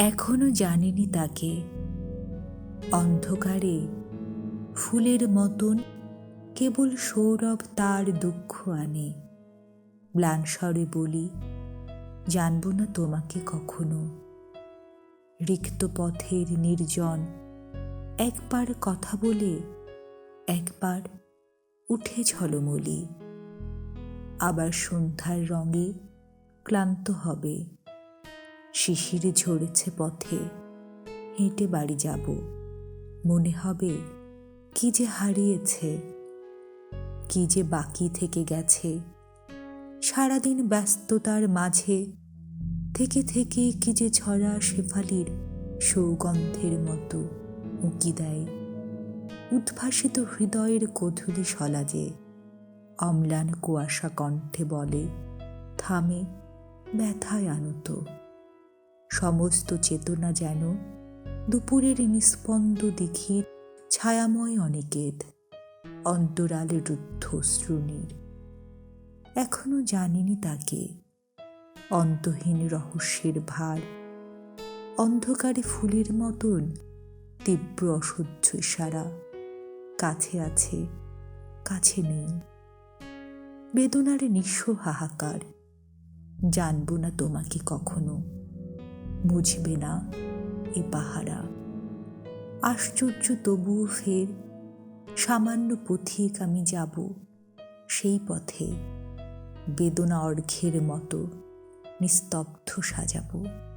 এখনও জানিনি তাকে। অন্ধকারে ফুলের মতন কেবল সৌরভ তার দুঃখ আনে। ম্লান স্বরে বলি, জানব না তোমাকে কখনো। রিক্ত পথের নির্জন একবার কথা বলে, একবার উঠে ঝলমলি। আবার সন্ধ্যার রঙে ক্লান্ত হবে। শিশির ঝরেছে পথে। হেঁটে বাড়ি যাব। মনে হবে, কি যে হারিয়েছে, কি যে বাকি থেকে গেছে। সারাদিন ব্যস্ততার মাঝে থেকে থেকে কি যে ছড়া শেফালির সৌগন্ধের মতো উঁকি দেয়। উদ্ভাসিত হৃদয়ের কধুলি সলাজে অম্লান কুয়াশা কণ্ঠে বলে, থামে, ব্যথায় আনত। সমস্ত চেতনা যেন দুপুরের নিস্পন্দ দিঘির ছায়াময় অনিকেত, অন্তরালে রুদ্ধ শ্রুণীর। এখনও জানিনি তাকে। অন্তহীন রহস্যের ভার, অন্ধকারে ফুলের মতন তীব্র অসহ্য সারা কাছে আছে, কাছে নেই। বেদনার নিঃস্ব হাহাকার, জানব না তোমাকে কখনো। বুঝবে না এ পাহারা। আশ্চর্য তবুও ফের সামান্য পথিক আমি যাব সেই পথে, বেদনা অর্ঘের মতো নিস্তব্ধ সাজাবো।